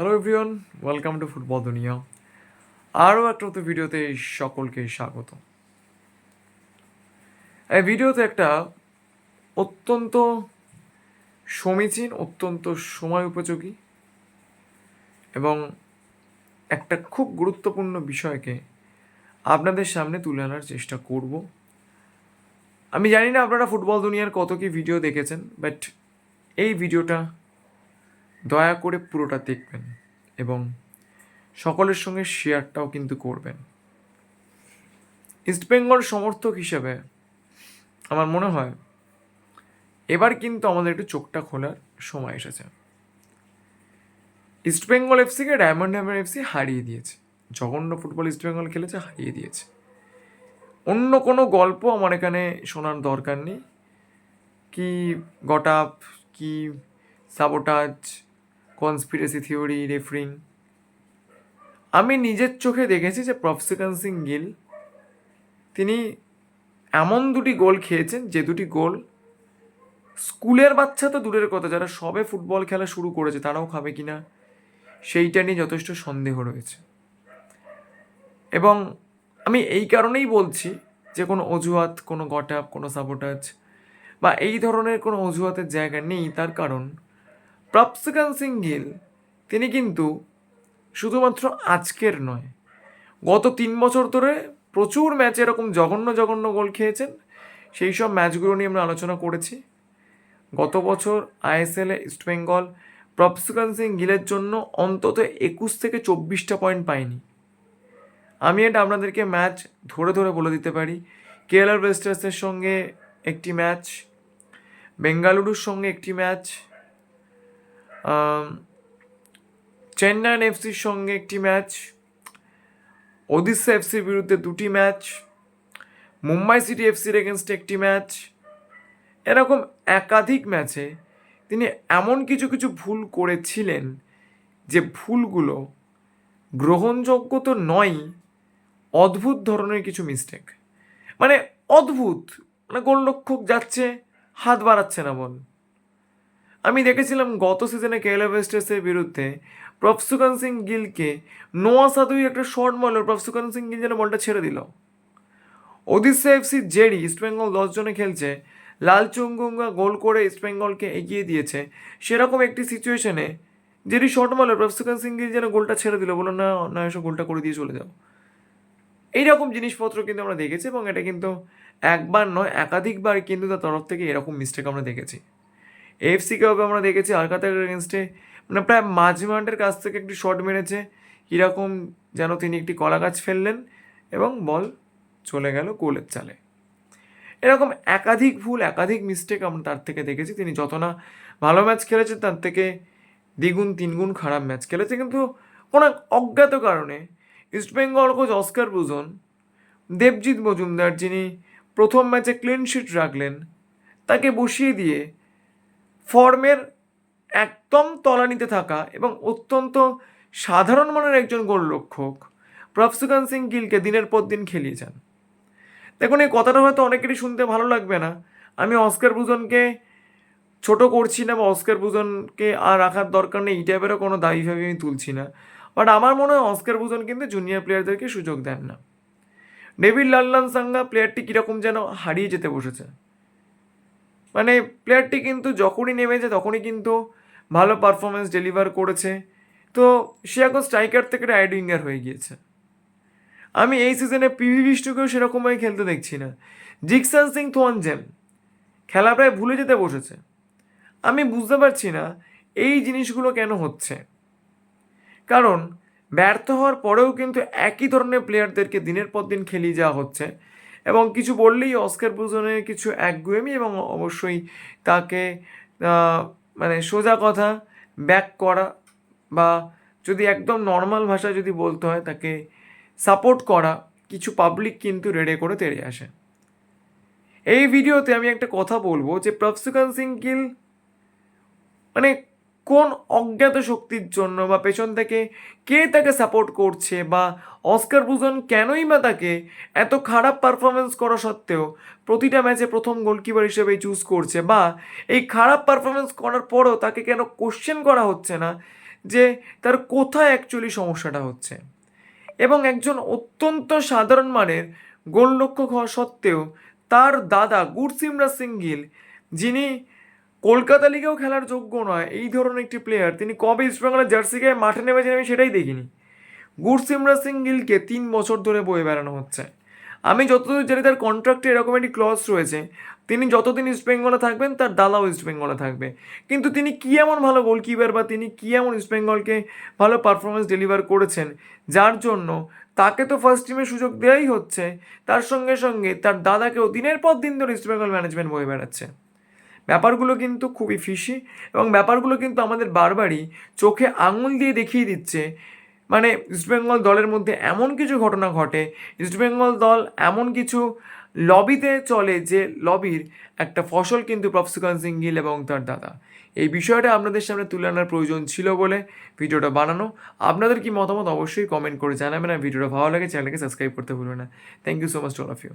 Hello everyone welcome to football দুনিয়া আরও একটা নতুন ভিডিওতে সকলকে স্বাগত। এই ভিডিওতে একটা অত্যন্ত সমীচীন, অত্যন্ত সময় উপযোগী এবং একটা খুব গুরুত্বপূর্ণ বিষয়কে আপনাদের সামনে তুলে আনার চেষ্টা করব। আমি জানি না আপনারা ফুটবল দুনিয়ার কত কি ভিডিও দেখেছেন বাট এই ভিডিওটা দয়া করে পুরোটা দেখবেন এবং সকলের সঙ্গে শেয়ারটাও কিন্তু করবেন। ইস্টবেঙ্গল সমর্থক হিসেবে আমার মনে হয় এবার কিন্তু আমাদের একটু চোখটা খোলার সময় এসেছে। ইস্টবেঙ্গল এফসিকে ডায়মন্ড হ্যামার এফসি হারিয়ে দিয়েছে। জঘন্য ফুটবল ইস্টবেঙ্গল খেলেছে, হারিয়ে দিয়েছে। অন্য কোনো গল্প আমার এখানে শোনার দরকার নেই। কি গট কি সাবোটাজ কনস্পিরেসি থিওরি রেফারিং আমি নিজের চোখে দেখেছি যে প্রফসিকান সিং গিল, তিনি এমন দুটি গোল খেয়েছেন যে দুটি গোল স্কুলের বাচ্চা তো দূরের কথা, যারা সবে ফুটবল খেলা শুরু করেছে তারাও খাবে কি না সেইটা নিয়ে যথেষ্ট সন্দেহ রয়েছে। এবং আমি এই কারণেই বলছি যে কোনো অজুহাত, কোনো গট কোনো সাবোটাজ বা এই ধরনের কোনো অজুহাতের জায়গা নেই, তার কারণ প্রপসিকান সিং গিল তিনি কিন্তু শুধুমাত্র আজকের নয়, গত তিন বছর ধরে প্রচুর ম্যাচে এরকম জঘন্য জঘন্য গোল খেয়েছেন। সেই সব ম্যাচগুলো নিয়ে আমরা আলোচনা করেছি। গত বছর আইএসএলে ইস্টবেঙ্গল প্রপসিকান সিং গিলের জন্য অন্তত একুশ থেকে চব্বিশটা পয়েন্ট পায়নি। আমি এটা আপনাদেরকে ম্যাচ ধরে ধরে বলে দিতে পারি। কেএলআর ব্লাস্টার্সের সঙ্গে একটি ম্যাচ, বেঙ্গালুরুর সঙ্গে একটি ম্যাচ চেন্নাইন এফসির সঙ্গে একটি ম্যাচ ওদিশা এফসির বিরুদ্ধে দুটি ম্যাচ, মুম্বাই সিটি এফসির এগেনস্টে একটি ম্যাচ। এরকম একাধিক ম্যাচে তিনি এমন কিছু কিছু ভুল করেছিলেন যে ভুলগুলো গ্রহণযোগ্য তো নয় অদ্ভুত ধরনের কিছু মিস্টেক মানে অদ্ভুত মানে গোলরক্ষক যাচ্ছে, হাত বাড়াচ্ছে না বল। আমি দেখেছিলাম গত সিজনে কেএলএ ওয়েস্টার্সের বিরুদ্ধে প্রফসুকান সিং গিলকে নোয়া সাদুই একটা শর্ট মারল প্রফসুকান সিং গিল যেন বলটা ছেড়ে দিল। ওদিশা এফসি জেডি ইস্টবেঙ্গল দশ জনে খেলছে। লাল চুঙ্গুঙ্গা গোল করে ইস্টবেঙ্গলকে এগিয়ে দিয়েছে। সেরকম একটি সিচুয়েশনে জেডি শর্ট মারল প্রফসুকান সিং গিল যেন গোলটা ছেড়ে দিল বলো, না না এসব গোলটা করে দিয়ে চলে যাও। এইরকম জিনিসপত্র কিন্তু আমরা দেখেছি এবং এটা কিন্তু একবার নয়, একাধিকবার কিন্তু তার তরফ থেকে এরকম মিস্টেক আমরা দেখেছি। এফসিকেও আমরা দেখেছি আলকাতার এগেনস্টে মানে প্রায় মাঝ মাঠের কাছ থেকে একটি শট মেরেছে। কীরকম যেন তিনি একটি কলা গাছ ফেললেন এবং বল চলে গেল গোলের চালে। এরকম একাধিক ভুল, একাধিক মিস্টেক আমরা তার থেকে দেখেছি। তিনি যত না ভালো ম্যাচ খেলেছেন, তার থেকে দ্বিগুণ, তিনগুণ খারাপ ম্যাচ খেলেছে। কিন্তু কোনো অজ্ঞাত কারণে ইস্টবেঙ্গল কোচ অস্কার বুজন দেবজিৎ মজুমদার যিনি প্রথম ম্যাচে ক্লিন শিট রাখলেন, তাকে বসিয়ে দিয়ে ফর্মের একদম তলানিতে থাকা এবং অত্যন্ত সাধারণ মানের একজন গোলরক্ষক প্রফসুকান সিং গিলকে দিনের পর দিন খেলিয়ে যান। দেখুন, এই কথাটা হয়তো অনেকেরই শুনতে ভালো লাগবে না। আমি অস্কার বুজনকে ছোট করছি না বা অস্কার বুজনকে আর রাখার দরকার নেই, এই টাইপেরও কোনো দাবি ভাবি আমি তুলছি না। বাট আমার মনে হয় অস্কার বুজন কিন্তু জুনিয়র প্লেয়ারদেরকে সুযোগ দেন না। ডেভিড লাল্লান সাঙ্গা প্লেয়ারটি কীরকম যেন হারিয়ে যেতে বসেছে। মানে প্লেয়ারটি কিন্তু যখনই নেমেছে, তখনই কিন্তু ভালো পারফরমেন্স ডেলিভার করেছে। তো সে এখন স্ট্রাইকার থেকে রাইড উইঙ্গার হয়ে গিয়েছে। আমি এই সিজনে পিভি বিষ্ণুকেও সেরকমভাবে খেলতে দেখছি না। জিকসান সিং থোয়ানজেম খেলা প্রায় ভুলে যেতে বসেছে। আমি বুঝতে পারছি না এই জিনিসগুলো কেন হচ্ছে। কারণ ব্যর্থ হওয়ার পরেও কিন্তু একই ধরনের প্লেয়ারদেরকে দিনের পর দিন খেলিয়ে যাওয়া হচ্ছে। এবং কিছু বললেই অস্কার বুজনের কিছু একগুয়েমি এবং অবশ্যই তাকে মানে সোজা কথা, ব্যাক করা বা যদি একদম নর্মাল ভাষায় যদি বলতে হয়, তাকে সাপোর্ট করা, কিছু পাবলিক কিন্তু রেডে করে তেড়ে আসে। এই ভিডিওতে আমি একটা কথা বলব যে প্রফসুকান সিং গিল মানে কোন অজ্ঞাত শক্তির জন্য বা পেছন থেকে কে তাকে সাপোর্ট করছে বা অস্কার বুজন কেনই বা তাকে এত খারাপ পারফরমেন্স করা সত্ত্বেও প্রতিটা ম্যাচে প্রথম গোলকিপার হিসেবে চুজ করছে বা এই খারাপ পারফরমেন্স করার পরও তাকে কেন কোশ্চেন করা হচ্ছে না যে তার কোথায় অ্যাকচুয়ালি সমস্যাটা হচ্ছে? এবং একজন অত্যন্ত সাধারণ মানের গোলরক্ষক হওয়া সত্ত্বেও তার দাদা গুরসিমরা সিং গিল যিনি কলকাতা লিগেও খেলার যোগ্য নয়। এই ধরনের একটি প্লেয়ার তিনি কবে ইস্টবেঙ্গলের জার্সি গায়ে মাঠে নেমেছেন আমি সেটাই দেখিনি। গুরসিমরা সিং গিলকে তিন বছর ধরে বয়ে বেড়ানো হচ্ছে। আমি যতদূর জানি তার কন্ট্রাক্টে এরকম একটি ক্লজ রয়েছে। তিনি যতদিন ইস্টবেঙ্গলে থাকবেন, তার দাদাও ইস্টবেঙ্গলে থাকবে। কিন্তু তিনি কী এমন ভালো গোলকিপার বা তিনি কী এমন ইস্টবেঙ্গলকে ভালো পারফরমেন্স ডেলিভার করেছেন, যার জন্য তাকে তো ফার্স্ট টিমে সুযোগ দেওয়াই হচ্ছে, তার সঙ্গে সঙ্গে তার দাদাকেও দিনের পর দিন ধরে ইস্টবেঙ্গল ম্যানেজমেন্ট বয়ে বেড়াচ্ছে। ব্যাপারগুলো কিন্তু খুবই ফিসি এবং ব্যাপারগুলো কিন্তু আমাদের বারবারই চোখে আঙুল দিয়ে দেখিয়ে দিচ্ছে। মানে ইস্টবেঙ্গল দলের মধ্যে এমন কিছু ঘটনা ঘটে ইস্টবেঙ্গল দল এমন কিছু লবিতে চলে যে লবির একটা ফসল কিন্তু প্রফসিকন সিং গিল এবং তার দাদা। এই বিষয়টা আপনাদের সামনে তুলে আনার প্রয়োজন ছিল বলে ভিডিওটা বানানো। আপনাদের কি মতামত অবশ্যই কমেন্ট করে জানাবেন আর ভিডিওটা ভালো লাগে চ্যানেলকে সাবস্ক্রাইব করতে ভুলবেন না। Thank you so much to all of you